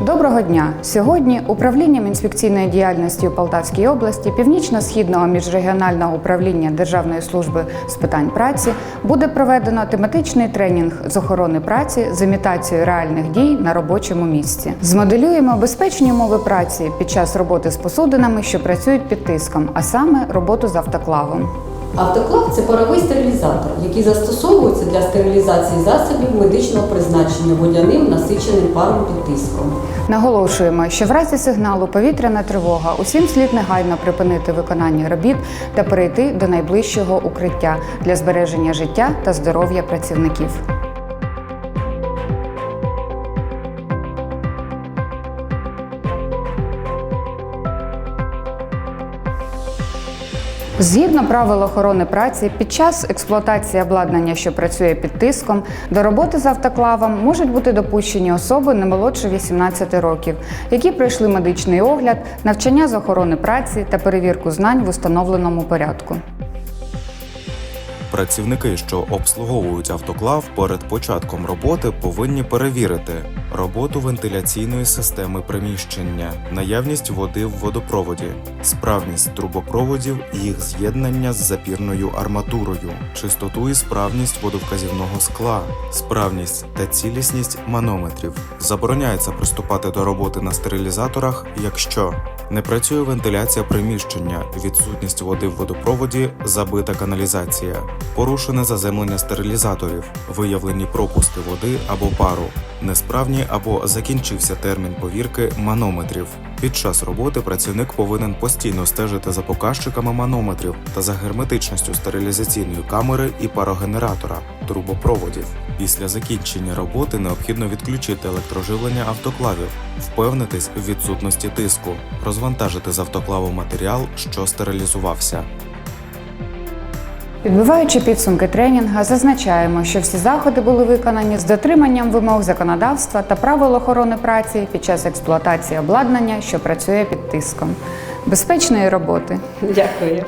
Доброго дня! Сьогодні управлінням інспекційної діяльності у Полтавській області Північно-східного міжрегіонального управління Державної служби з питань праці буде проведено тематичний тренінг з охорони праці з імітацією реальних дій на робочому місці. Змоделюємо безпечні умови праці під час роботи з посудинами, що працюють під тиском, а саме роботу з автоклавом. Автоклав це паровий стерилізатор, який застосовується для стерилізації засобів медичного призначення водяним насиченим паром під тиском. Наголошуємо, що в разі сигналу повітряна тривога усім слід негайно припинити виконання робіт та перейти до найближчого укриття для збереження життя та здоров'я працівників. Згідно правил охорони праці, під час експлуатації обладнання, що працює під тиском, до роботи з автоклавом можуть бути допущені особи не молодше 18 років, які пройшли медичний огляд, навчання з охорони праці та перевірку знань в установленому порядку. Працівники, що обслуговують автоклав, перед початком роботи повинні перевірити роботу вентиляційної системи приміщення, наявність води в водопроводі, справність трубопроводів і їх з'єднання з запірною арматурою, чистоту і справність водовказівного скла, справність та цілісність манометрів. Забороняється приступати до роботи на стерилізаторах, якщо не працює вентиляція приміщення, відсутність води в водопроводі, забита каналізація, порушене заземлення стерилізаторів, виявлені пропуски води або пару, несправні або закінчився термін повірки манометрів. Під час роботи працівник повинен постійно стежити за показчиками манометрів та за герметичністю стерилізаційної камери і парогенератора, трубопроводів. Після закінчення роботи необхідно відключити електроживлення автоклавів, впевнитись в відсутності тиску, розвантажити з автоклаву матеріал, що стерилізувався. Підбиваючи підсумки тренінга, зазначаємо, що всі заходи були виконані з дотриманням вимог законодавства та правил охорони праці під час експлуатації обладнання, що працює під тиском. Безпечної роботи! Дякую.